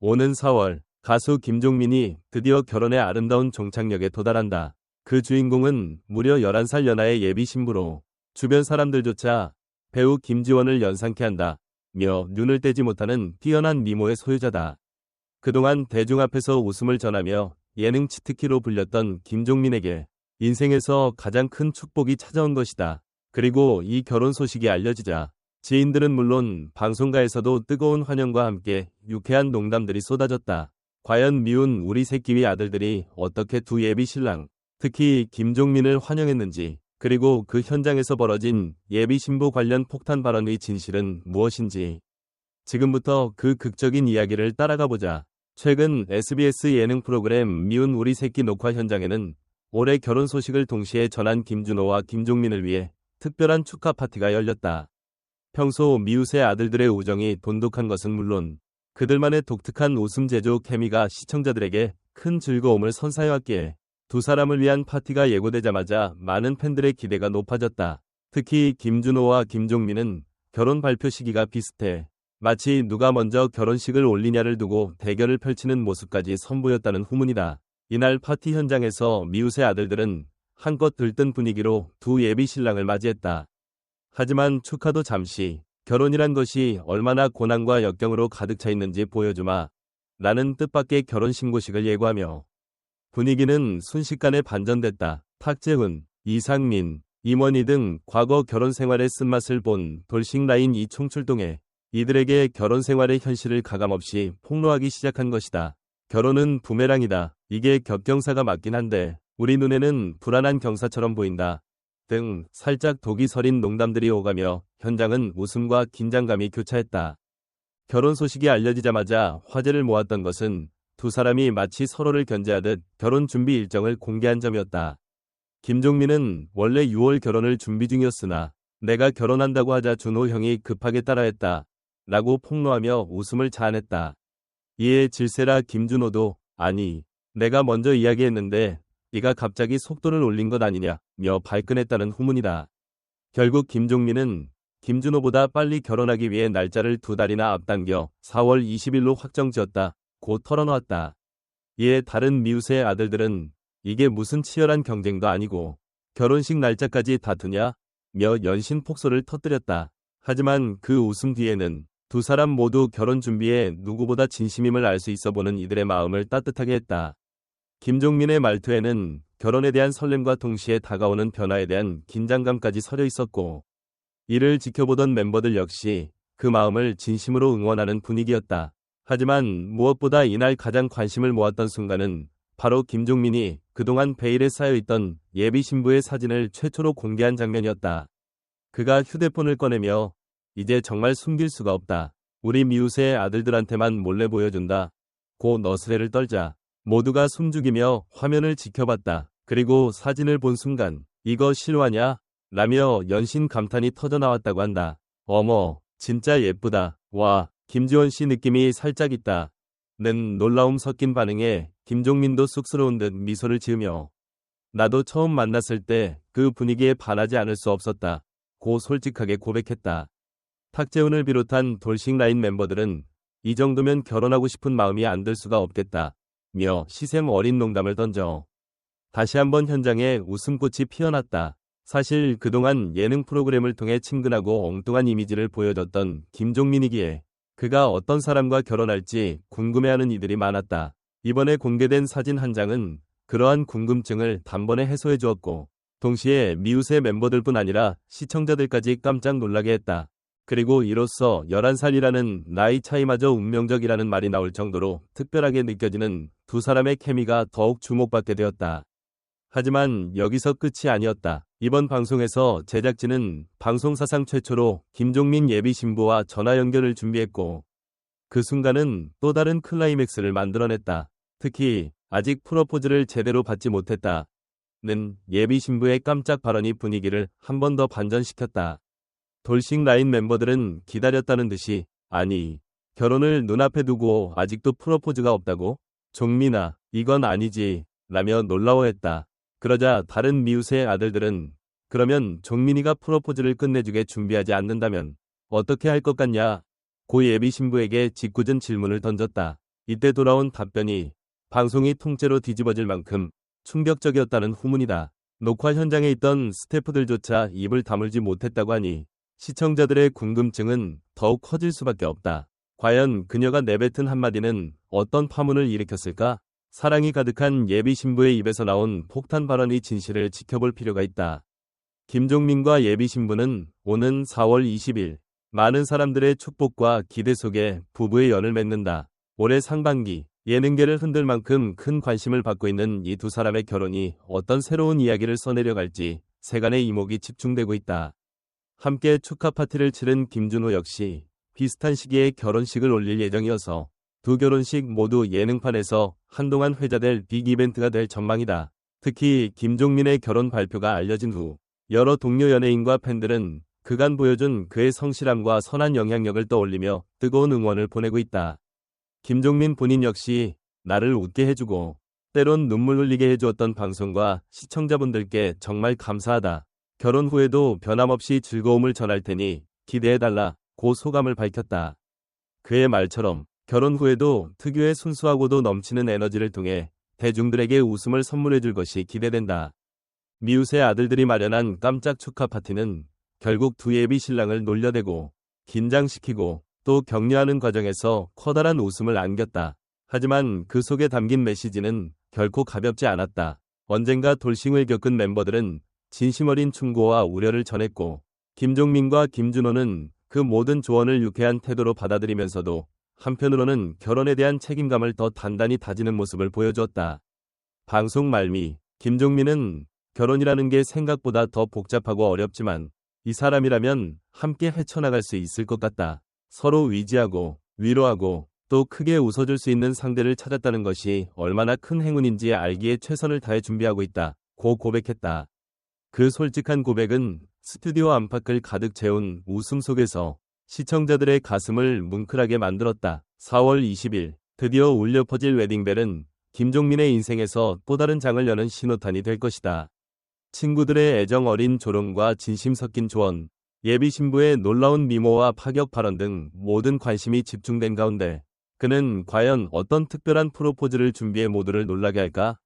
오는 4월 가수 김종민이 드디어 결혼의 아름다운 종착역에 도달한다. 그 주인공은 무려 11살 연하의 예비 신부로 주변 사람들조차 배우 김지원을 연상케 한다. 며 눈을 떼지 못하는 뛰어난 미모의 소유자다. 그동안 대중 앞에서 웃음을 전하며 예능 치트키로 불렸던 김종민에게 인생에서 가장 큰 축복이 찾아온 것이다. 그리고 이 결혼 소식이 알려지자 지인들은 물론 방송가에서도 뜨거운 환영과 함께 유쾌한 농담들이 쏟아졌다. 과연 미운 우리 새끼위 아들들이 어떻게 두 예비 신랑, 특히 김종민을 환영했는지, 그리고 그 현장에서 벌어진 예비 신부 관련 폭탄 발언의 진실은 무엇인지. 지금부터 그 극적인 이야기를 따라가 보자. 최근 SBS 예능 프로그램 미운 우리 새끼 녹화 현장에는 올해 결혼 소식을 동시에 전한 김준호와 김종민을 위해 특별한 축하 파티가 열렸다. 평소 미우새 아들들의 우정이 돈독한 것은 물론 그들만의 독특한 웃음 제조 케미가 시청자들에게 큰 즐거움을 선사해왔기에 두 사람을 위한 파티가 예고되자마자 많은 팬들의 기대가 높아졌다. 특히 김준호와 김종민은 결혼 발표 시기가 비슷해 마치 누가 먼저 결혼식을 올리냐를 두고 대결을 펼치는 모습까지 선보였다는 후문이다. 이날 파티 현장에서 미우새 아들들은 한껏 들뜬 분위기로 두 예비 신랑을 맞이했다. 하지만 축하도 잠시 결혼이란 것이 얼마나 고난과 역경으로 가득 차 있는지 보여주마. 라는 뜻밖의 결혼 신고식을 예고하며 분위기는 순식간에 반전됐다. 탁재훈, 이상민, 임원희 등 과거 결혼 생활의 쓴맛을 본 돌싱 라인 이총출동해 이들에게 결혼 생활의 현실을 가감없이 폭로하기 시작한 것이다. 결혼은 부메랑이다. 이게 격경사가 맞긴 한데 우리 눈에는 불안한 경사처럼 보인다. 등 살짝 독이 서린 농담들이 오가며 현장은 웃음과 긴장감이 교차했다. 결혼 소식이 알려지자마자 화제를 모았던 것은 두 사람이 마치 서로를 견제하듯 결혼 준비 일정을 공개한 점이었다. 김종민은 원래 6월 결혼을 준비 중이었으나 내가 결혼한다고 하자 준호 형이 급하게 따라했다. 라고 폭로하며 웃음을 자아냈다. 이에 질세라 김준호도 아니 내가 먼저 이야기했는데 네가 갑자기 속도를 올린 것 아니냐 며 발끈했다는 후문이다. 결국 김종민은 김준호보다 빨리 결혼하기 위해 날짜를 두 달이나 앞당겨 4월 20일로 확정 지었다. 고 털어놓았다. 이에 다른 미우새 아들들은 이게 무슨 치열한 경쟁도 아니고 결혼식 날짜까지 다투냐? 며 연신 폭소를 터뜨렸다. 하지만 그 웃음 뒤에는 두 사람 모두 결혼 준비에 누구보다 진심임을 알 수 있어 보는 이들의 마음을 따뜻하게 했다. 김종민의 말투에는 결혼에 대한 설렘과 동시에 다가오는 변화에 대한 긴장감까지 서려 있었고, 이를 지켜보던 멤버들 역시 그 마음을 진심으로 응원하는 분위기였다. 하지만 무엇보다 이날 가장 관심을 모았던 순간은 바로 김종민이 그동안 베일에 쌓여있던 예비 신부의 사진을 최초로 공개한 장면이었다. 그가 휴대폰을 꺼내며 이제 정말 숨길 수가 없다. 우리 미우새 아들들한테만 몰래 보여준다. 고 너스레를 떨자 모두가 숨죽이며 화면을 지켜봤다. 그리고 사진을 본 순간 이거 실화냐? 라며 연신 감탄이 터져나왔다고 한다. 어머, 진짜 예쁘다. 와, 김지원 씨 느낌이 살짝 있다. 는 놀라움 섞인 반응에 김종민도 쑥스러운 듯 미소를 지으며 나도 처음 만났을 때 그 분위기에 반하지 않을 수 없었다. 고 솔직하게 고백했다. 탁재훈을 비롯한 돌싱 라인 멤버들은 이 정도면 결혼하고 싶은 마음이 안 들 수가 없겠다. 며 시샘 어린 농담을 던져 다시 한번 현장에 웃음꽃이 피어났다. 사실 그동안 예능 프로그램을 통해 친근하고 엉뚱한 이미지를 보여줬던 김종민이기에 그가 어떤 사람과 결혼할지 궁금해하는 이들이 많았다. 이번에 공개된 사진 한 장은 그러한 궁금증을 단번에 해소해 주었고 동시에 미우새 멤버들뿐 아니라 시청자들까지 깜짝 놀라게 했다. 그리고 이로써 11살이라는 나이 차이마저 운명적이라는 말이 나올 정도로 특별하게 느껴지는 두 사람의 케미가 더욱 주목받게 되었다. 하지만 여기서 끝이 아니었다. 이번 방송에서 제작진은 방송 사상 최초로 김종민 예비 신부와 전화 연결을 준비했고 그 순간은 또 다른 클라이맥스를 만들어냈다. 특히 아직 프로포즈를 제대로 받지 못했다. 는 예비 신부의 깜짝 발언이 분위기를 한 번 더 반전시켰다. 돌싱 라인 멤버들은 기다렸다는 듯이 아니 결혼을 눈앞에 두고 아직도 프로포즈가 없다고? 종민아 이건 아니지 라며 놀라워했다. 그러자 다른 미우새 아들들은 그러면 종민이가 프로포즈를 끝내주게 준비하지 않는다면 어떻게 할 것 같냐? 고 예비 신부에게 짓궂은 질문을 던졌다. 이때 돌아온 답변이 방송이 통째로 뒤집어질 만큼 충격적이었다는 후문이다. 녹화 현장에 있던 스태프들조차 입을 다물지 못했다고 하니 시청자들의 궁금증은 더욱 커질 수밖에 없다. 과연 그녀가 내뱉은 한마디는 어떤 파문을 일으켰을까? 사랑이 가득한 예비 신부의 입에서 나온 폭탄 발언의 진실을 지켜볼 필요가 있다. 김종민과 예비 신부는 오는 4월 20일 많은 사람들의 축복과 기대 속에 부부의 연을 맺는다. 올해 상반기 예능계를 흔들 만큼 큰 관심을 받고 있는 이 두 사람의 결혼이 어떤 새로운 이야기를 써내려갈지 세간의 이목이 집중되고 있다. 함께 축하 파티를 치른 김준호 역시 비슷한 시기에 결혼식을 올릴 예정이어서 두 결혼식 모두 예능판에서 한동안 회자될 빅 이벤트가 될 전망이다. 특히 김종민의 결혼 발표가 알려진 후 여러 동료 연예인과 팬들은 그간 보여준 그의 성실함과 선한 영향력을 떠올리며 뜨거운 응원을 보내고 있다. 김종민 본인 역시 나를 웃게 해주고 때론 눈물 흘리게 해주었던 방송과 시청자분들께 정말 감사하다. 결혼 후에도 변함없이 즐거움을 전할 테니 기대해달라 고 소감을 밝혔다. 그의 말처럼 결혼 후에도 특유의 순수하고도 넘치는 에너지를 통해 대중들에게 웃음을 선물해줄 것이 기대된다. 미우새 아들들이 마련한 깜짝 축하 파티는 결국 두 예비 신랑을 놀려대고 긴장시키고 또 격려하는 과정에서 커다란 웃음을 안겼다. 하지만 그 속에 담긴 메시지는 결코 가볍지 않았다. 언젠가 돌싱을 겪은 멤버들은 진심 어린 충고와 우려를 전했고 김종민과 김준호는 그 모든 조언을 유쾌한 태도로 받아들이면서도 한편으로는 결혼에 대한 책임감을 더 단단히 다지는 모습을 보여주었다. 방송 말미 김종민은 결혼이라는 게 생각보다 더 복잡하고 어렵지만 이 사람이라면 함께 헤쳐나갈 수 있을 것 같다. 서로 위지하고 위로하고 또 크게 웃어줄 수 있는 상대를 찾았다는 것이 얼마나 큰 행운인지 알기에 최선을 다해 준비하고 있다. 고 고백했다. 그 솔직한 고백은 스튜디오 안팎을 가득 채운 웃음 속에서 시청자들의 가슴을 뭉클하게 만들었다. 4월 20일 드디어 울려 퍼질 웨딩벨은 김종민의 인생에서 또 다른 장을 여는 신호탄이 될 것이다. 친구들의 애정 어린 조롱과 진심 섞인 조언, 예비 신부의 놀라운 미모와 파격 발언 등 모든 관심이 집중된 가운데 그는 과연 어떤 특별한 프로포즈를 준비해 모두를 놀라게 할까?